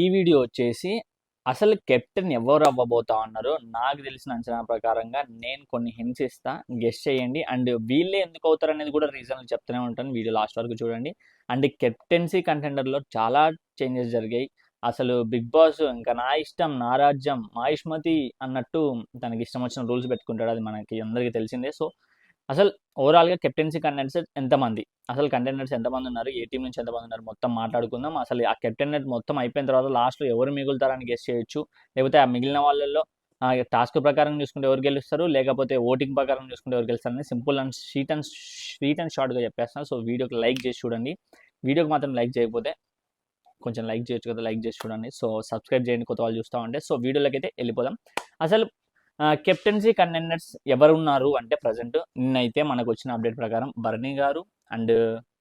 ఈ వీడియో వచ్చేసి అసలు కెప్టెన్ ఎవరు అవ్వబోతా ఉన్నారు నాకు తెలిసిన అంచనా ప్రకారంగా నేను కొన్ని హింట్స్ ఇస్తా. గెస్ట్ చేయండి. అండ్ వీళ్ళే ఎందుకు అవుతారు అనేది కూడా రీజన్లు చెప్తూనే ఉంటాను. వీడియో లాస్ట్ వరకు చూడండి. అండ్ కెప్టెన్సీ కంటెండర్లో చాలా చేంజెస్ జరిగాయి. అసలు బిగ్ బాస్ ఇంకా నా ఇష్టం నా రాజ్యం మా ఇష్మతి అన్నట్టు తనకి ఇష్టం వచ్చిన రూల్స్ పెట్టుకుంటాడు. అది మనకి అందరికీ తెలిసిందే. సో అసలు ఓవరాల్గా కెప్టెన్సీ కంటెండర్స్ ఎంతమంది? అసలు కంటెండర్స్ ఎంతమంది ఉన్నారు? ఏ టీం నుంచి ఎంతమంది ఉన్నారు? మొత్తం మాట్లాడుకుందాం. అసలు ఆ కెప్టెన్ మొత్తం అయిపోయిన తర్వాత లాస్ట్లో ఎవరు మిగులుతారని గెస్ట్ చేయొచ్చు. లేకపోతే ఆ మిగిలిన వాళ్ళల్లో టాస్క్ ప్రకారం చూసుకుంటే ఎవరు గెలుస్తారు? లేకపోతే ఓటింగ్ ప్రకారం చూసుకుంటే ఎవరు గెలుస్తారని simple and sheet and sheet and షార్ట్గా చెప్పేస్తాను సో వీడియోకి లైక్ చేసి చూడండి. వీడియోకి మాత్రం లైక్ చేయకపోతే కొంచెం లైక్ చేయొచ్చు కదా? లైక్ చేసి చూడండి. సో సబ్స్క్రైబ్ చేయండి. కొత్త వాళ్ళు చూస్తూ ఉంటే. సో వీడియోలోకి అయితే వెళ్ళిపోదాం. అసలు కెప్టెన్సీ కంటెండర్స్ ఎవరు ఉన్నారు అంటే ప్రజెంట్ నిన్నైతే మనకు వచ్చిన అప్డేట్ ప్రకారం భరణి గారు అండ్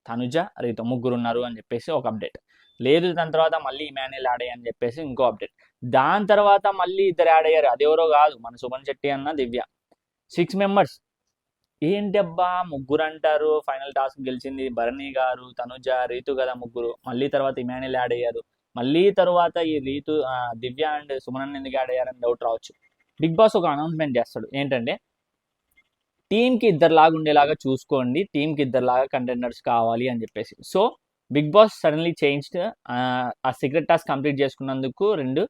తనుజ రీతో ముగ్గురు ఉన్నారు అని చెప్పేసి ఒక అప్డేట్ లేదు దాని తర్వాత మళ్ళీ ఇమాన్యుల్ యాడ్ అయ్యి అని చెప్పేసి ఇంకో అప్డేట్ దాని తర్వాత మళ్ళీ ఇద్దరు యాడ్ అయ్యారు. అదెవరో కాదు మన సుమన్ శెట్టి అన్న దివ్య. సిక్స్ మెంబర్స్ ఏంటి అబ్బా ముగ్గురు అంటారు. ఫైనల్ టాస్క్ గెలిచింది భరణి గారు తనుజ రీతు కదా ముగ్గురు. మళ్ళీ తర్వాత ఇమాన్యుల్ యాడ్ అయ్యారు. మళ్ళీ తర్వాత ఈ రీతు దివ్య అండ్ సుమన్ ఎందుకు యాడ్ అయ్యారని డౌట్ రావచ్చు. బిగ్ బాస్ ఒక అనౌన్స్మెంట్ చేస్తాడు. ఏంటంటే టీంకి ఇద్దరులాగా ఉండేలాగా చూసుకోండి టీంకి ఇద్దరులాగా కంటెండర్స్ కావాలి అని చెప్పేసి. So Big Boss suddenly changed ఆ సీక్రెట్ టాస్క్ కంప్లీట్ చేసుకున్నందుకు రెండు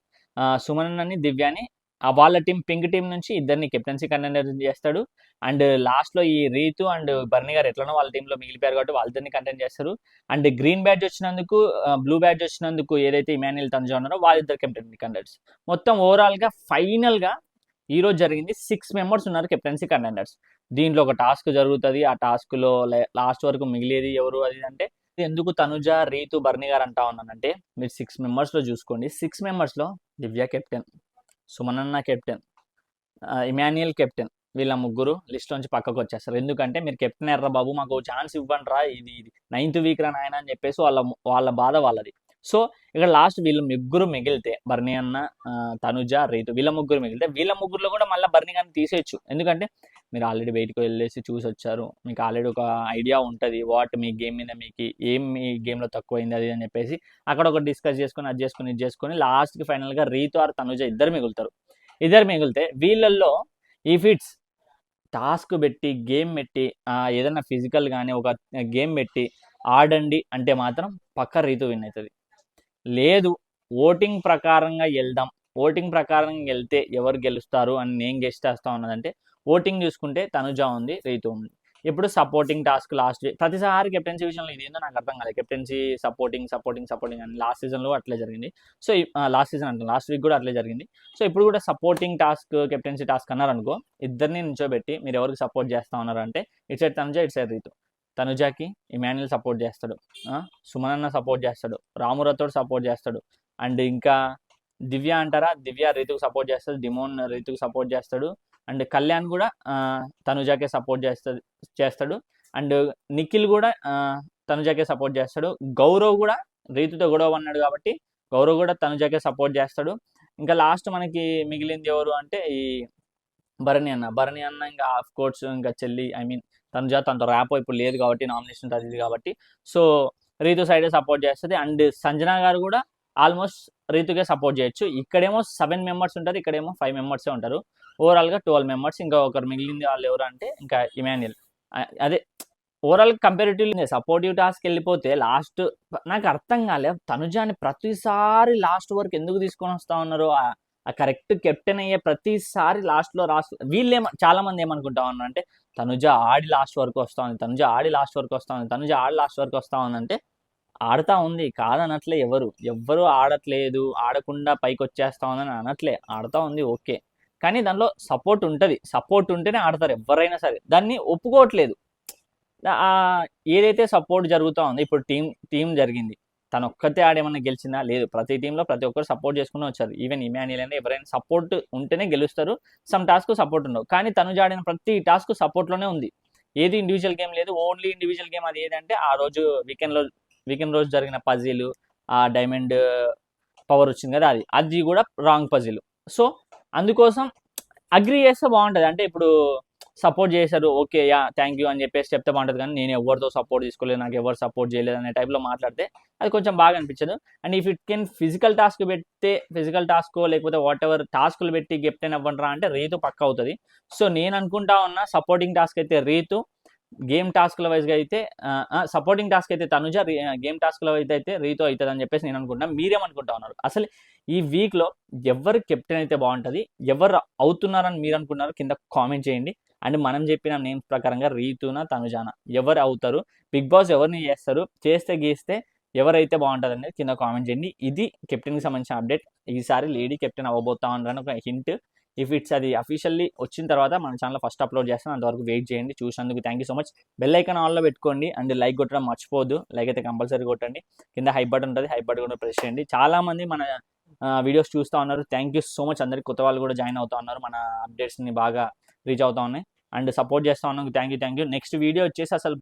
సుమనని అని దివ్యాని ఆ వాళ్ళ టీం పింక్ టీం నుంచి ఇద్దరిని కెప్టెన్సీ కంటెండర్ చేస్తాడు. అండ్ లాస్ట్లో ఈ రీతు అండ్ బర్ని గారు ఎట్లనో వాళ్ళ టీంలో మిగిలిపోయారు కాబట్టి వాళ్ళిద్దరిని కంటెంట్ చేస్తారు. అండ్ గ్రీన్ బ్యాడ్జ్ వచ్చినందుకు బ్లూ బ్యాడ్జ్ వచ్చినందుకు ఏదైతే ఇమాన్యుల్ తనుజా ఉన్నారో వాళ్ళిద్దరు కెప్టెన్ కంటెండర్స్ మొత్తం ఓవరాల్గా ఫైనల్గా ఈ రోజు జరిగింది. సిక్స్ మెంబర్స్ ఉన్నారు కెప్టెన్సీ కంటెండర్స్ దీంట్లో ఒక టాస్క్ జరుగుతుంది. ఆ టాస్క్లో లాస్ట్ వరకు మిగిలేది ఎవరు? అది అంటే ఎందుకు తనుజ రీతు బర్ని గారు అంటా ఉన్నానంటే మీరు సిక్స్ మెంబర్స్లో చూసుకోండి. సిక్స్ మెంబర్స్లో దివ్య కెప్టెన్ సుమనన్న కెప్టెన్ ఇమాన్యుయల్ కెప్టెన్ వీళ్ళ ముగ్గురు లిస్ట్ నుంచి పక్కకు వచ్చేస్తారు. ఎందుకంటే మీరు కెప్టెన్ ఎర్ర బాబు మాకు ఛాన్స్ ఇవ్వండి రా ఇది ఇది. నైన్త్ వీక్ రా నాయన అని చెప్పేసి వాళ్ళ వాళ్ళ బాధ వాళ్ళది. సో ఇక్కడ లాస్ట్ వీళ్ళు ముగ్గురు మిగిలితే బర్ని అన్న తనుజ రీతు వీళ్ళ ముగ్గురు మిగిలితే వీళ్ళ ముగ్గురులో కూడా మళ్ళీ బర్ని గారిని తీసేయచ్చు. ఎందుకంటే మీరు ఆల్రెడీ బయటకు వెళ్ళేసి చూసి వచ్చారు మీకు ఆల్రెడీ ఒక ఐడియా ఉంటుంది. వాట్ మీ గేమ్ మీద మీకు ఏం మీ గేమ్లో తక్కువైంది అది అని చెప్పేసి అక్కడ ఒక డిస్కస్ చేసుకొని అది చేసుకొని ఇది చేసుకొని లాస్ట్కి ఫైనల్గా రీతు ఆర్ తనుజ ఇద్దరు మిగులుతారు. ఇద్దరు మిగిలితే వీళ్ళల్లో ఈ ఫిట్స్ టాస్క్ పెట్టి గేమ్ పెట్టి ఏదైనా ఫిజికల్ కానీ ఒక గేమ్ పెట్టి ఆడండి అంటే మాత్రం పక్క రీతు విన్ అవుతుంది లేదు ఓటింగ్ ప్రకారంగా వెళ్దాం. ఓటింగ్ ప్రకారంగా వెళ్తే ఎవరు గెలుస్తారు అని నేను గెస్ట్ చేస్తా ఉన్నదంటే ఓటింగ్ చూసుకుంటే తనుజ ఉంది రీతు ఉంది. ఇప్పుడు సపోర్టింగ్ టాస్క్ లాస్ట్ ప్రతిసారి కెప్టెన్సీ విషయంలో ఇదేందో ఏందో నాకు అర్థం కాలేదు. కెప్టెన్సీ సపోర్టింగ్ సపోర్టింగ్ సపోర్టింగ్ అని లాస్ట్ సీజన్లో అట్లే జరిగింది. సో లాస్ట్ సీజన్ అంటే లాస్ట్ వీక్ కూడా అట్లే జరిగింది. సో ఇప్పుడు కూడా సపోర్టింగ్ టాస్క్ కెప్టెన్సీ టాస్క్ అన్నారనుకో ఇద్దరిని నిల్చోబెట్టి మీరు ఎవరికి సపోర్ట్ చేస్తా ఉన్నారంటే ఇటు సైడ్ తనుజ ఇటు సైడ్ రీతు. తనుజాకి ఇమాన్యుల్ సపోర్ట్ చేస్తాడు. ఆ, సపోర్ట్ చేస్తాడు. రామురతోడు సపోర్ట్ చేస్తాడు. అండ్ ఇంకా దివ్య అంటారా? దివ్య రీతుకు సపోర్ట్ చేస్తాడు. డిమోన్ రీతుకు సపోర్ట్ చేస్తాడు. అండ్ కళ్యాణ్ కూడా తనుజాకే సపోర్ట్ చేస్తాడు చేస్తాడు. అండ్ నిఖిల్ కూడా తనుజాకే సపోర్ట్ చేస్తాడు. గౌరవ్ కూడా రీతుతో గొడవ అన్నాడు కాబట్టి గౌరవ్ కూడా తనుజాకే సపోర్ట్ చేస్తాడు. ఇంకా లాస్ట్ మనకి మిగిలింది ఎవరు అంటే ఈ భరణి అన్న. భరణి అన్న ఇంకా ఆఫ్ కోర్స్ ఇంకా చెల్లి ఐ మీన్ తనుజ తనతో ర్యాప్ ఇప్పుడు లేదు కాబట్టి నామినేషన్ అది కాబట్టి. సో రీతు సైడే సపోర్ట్ చేస్తుంది. అండ్ సంజన గారు కూడా ఆల్మోస్ట్ రీతుకే సపోర్ట్ చేయొచ్చు. ఇక్కడేమో సెవెన్ మెంబర్స్ ఉంటారు ఇక్కడేమో ఫైవ్ మెంబర్సే ఉంటారు. ఓవరాల్గా ట్వెల్వ్ మెంబర్స్ ఇంకా ఒకరు మిగిలింది వాళ్ళు ఎవరు అంటే ఇంకా ఇమాన్యుల్ అదే ఓవరాల్ కంపారిటివ్లీ సపోర్టివ్ టాస్క్ వెళ్ళిపోతే లాస్ట్ నాకు అర్థం కాలే. తనుజాని ప్రతిసారి లాస్ట్ వరకు ఎందుకు తీసుకొని వస్తా ఉన్నారు ఆ- కరెక్ట్ కెప్టెన్ అయ్యే ప్రతిసారి లాస్ట్లో రాస్ వీళ్ళు ఏమ చాలా మంది ఏమనుకుంటా ఉన్నారు అంటే తనుజ ఆడి లాస్ట్ వరకు వస్తా ఉంది తనుజ ఆడి లాస్ట్ వరకు వస్తా ఉంది తనుజ ఆడి లాస్ట్ వరకు వస్తా ఉందంటే ఆడతా ఆడుతా ఉంది కాదనట్లే ఎవరు. ఎవ్వరు ఆడట్లేదు ఆడకుండా పైకి వచ్చేస్తా ఉందని అనట్లే ఆడుతా ఉంది ఓకే. కానీ దానిలో సపోర్ట్ ఉంటుంది సపోర్ట్ ఉంటేనే ఆడతారు ఎవరైనా సరే. దాన్ని ఒప్పుకోవట్లేదు. ఏదైతే సపోర్ట్ జరుగుతూ ఉందో ఇప్పుడు టీం టీం జరిగింది. తను ఒక్కతే ఆడేమన్నా గెలిచిందా? లేదు. ప్రతి టీంలో ప్రతి ఒక్కరు సపోర్ట్ చేసుకుని వచ్చారు. ఈవెన్ ఇమాన్యుల్ అయినా ఎవరైనా సపోర్ట్ ఉంటేనే గెలుస్తారు. సమ్ టాస్క్ సపోర్ట్ ఉండవు. కానీ తను ఆడిన ప్రతి టాస్క్ సపోర్ట్లోనే ఉంది. ఏది ఇండివిజువల్ గేమ్ లేదు. ఓన్లీ ఇండివిజువల్ గేమ్ అది ఏదంటే ఆ రోజు వీకెండ్లో వీకెండ్ రోజు జరిగిన పజిల్ ఆ డైమండ్ పవర్ వచ్చింది కదా అది. అది కూడా రాంగ్ పజిల్ సో అందుకోసం అగ్రి చేస్తే బాగుంటుంది. అంటే ఇప్పుడు సపోర్ట్ చేశారు ఓకే యా థ్యాంక్ యూ అని చెప్పేసి చెప్తే బాగుంటుంది. కానీ నేను ఎవరితో సపోర్ట్ తీసుకోలేదు నాకు ఎవరు సపోర్ట్ చేయలేదు అనే టైప్లో మాట్లాడితే అది కొంచెం బాగా అనిపించదు. And if it can physical task పెడితే ఫిజికల్ టాస్క్ లేకపోతే వాట్ ఎవర్ టాస్క్లు పెట్టి కెప్టెన్ అవ్వండిరా అంటే రీతు పక్క అవుతుంది. సో నేను అనుకుంటా ఉన్న సపోర్టింగ్ టాస్క్ అయితే రీతు గేమ్ టాస్క్ల వైజ్గా అయితే సపోర్టింగ్ టాస్క్ అయితే తనుజ గేమ్ టాస్క్ల వైజ్ అయితే రీతు అవుతుంది అని చెప్పేసి నేను అనుకుంటా మీరేమనుకుంటా ఉన్నారు? అసలు ఈ వీక్లో ఎవరు కెప్టెన్ అయితే బాగుంటుంది? ఎవరు అవుతున్నారని మీరు అనుకున్నారు కింద కామెంట్ చేయండి. అండ్ మనం చెప్పిన నేమ్స్ ప్రకారంగా రీతున తనుజాన. ఎవరు అవుతారు? బిగ్ బాస్ ఎవరిని చేస్తారు? చేస్తే గీస్తే ఎవరైతే బాగుంటుంది అనేది కింద కామెంట్ చేయండి. ఇది కెప్టెన్కి సంబంధించిన అప్డేట్. ఈసారి లేడీ కెప్టెన్ అవ్వబోతా ఉన్నారని ఒక హింట్. ఇఫ్ ఇట్స్ అది అఫీషియల్లీ వచ్చిన తర్వాత మన ఛానల్ ఫస్ట్ అప్లోడ్ చేస్తాను. అంతవరకు వెయిట్ చేయండి. చూసినందుకు thank you so much bell icon ఆన్లో పెట్టుకోండి. అండ్ లైక్ కొట్టడం మర్చిపోద్దు లైక్ అయితే కంపల్సరీ కొట్టండి. కింద హై బటన్ ఉంటుంది. హై బటన్ కూడా ప్రెస్ చేయండి. చాలామంది మన వీడియోస్ చూస్తూ ఉన్నారు. థ్యాంక్ యూ సో మచ్ అందరికి కొత్త వాళ్ళు కూడా జాయిన్ అవుతా ఉన్నారు. మన అప్డేట్స్ని బాగా రీచ్ అవుతా ఉన్నాయి. అండ్ సపోర్ట్ చేస్తా ఉన్నాం. Thank you thank you next video వచ్చేసి అసలు